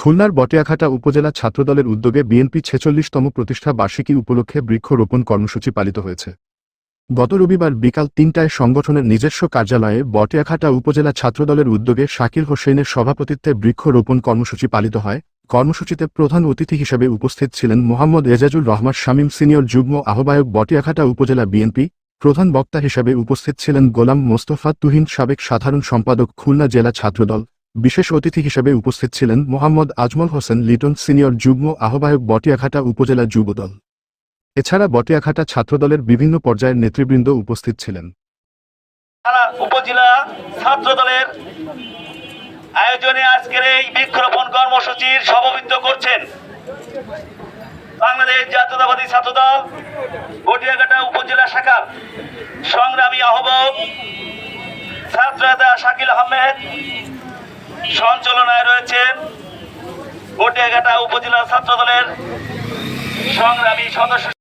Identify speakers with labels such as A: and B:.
A: খুলনার বটিয়াঘাটা উপজেলা ছাত্রদলের উদ্যোগে বিএনপি ছেচল্লিশতম প্রতিষ্ঠা বার্ষিকী উপলক্ষে বৃক্ষরোপণ কর্মসূচি পালিত হয়েছে। গত রবিবার বিকাল তিনটায় সংগঠনের নিজস্ব কার্যালয়ে বটিয়াঘাটা উপজেলা ছাত্রদলের উদ্যোগে শাকির হোসেনের সভাপতিত্বে বৃক্ষরোপণ কর্মসূচি পালিত হয়। কর্মসূচিতে প্রধান অতিথি হিসেবে উপস্থিত ছিলেন মোহাম্মদ এজাজুল রহমান, শামীম সিনিয়র যুগ্ম আহ্বায়ক বটিয়াঘাটা উপজেলা বিএনপি, প্রধান বক্তা হিসেবে উপস্থিত ছিলেন গোলাম মোস্তফা তুহিন সাবেক সাধারণ সম্পাদক খুলনা জেলা ছাত্রদল। বিশেষ অতিথি হিসেবে উপস্থিত ছিলেন মোহাম্মদ আজমল হোসেন লিটন সিনিয়র যুগ্ম আহ্বায়ক বটিয়াঘাটা উপজেলা যুবদল। এছাড়া বটিয়াঘাটা ছাত্রদলের বিভিন্ন পর্যায়ের নেতৃবৃন্দ উপস্থিত ছিলেন।
B: উপজেলা ছাত্র দলের আয়োজনে আজকের এই বৃক্ষরোপণ কর্মসূচির সভাপতিত্ব করছেন বাংলাদেশ জাতীয়তাবাদী ছাত্র দল গটিয়াঘাটা উপজেলা শাখার সংগ্রামী আহ্বায়ক ছাত্রনেতা শাকিল আহমেদ সঞ্চালনায় রয়েছে গটিয়াঘাটা উপজেলা ছাত্র দলের সংগ্রামী সদস্য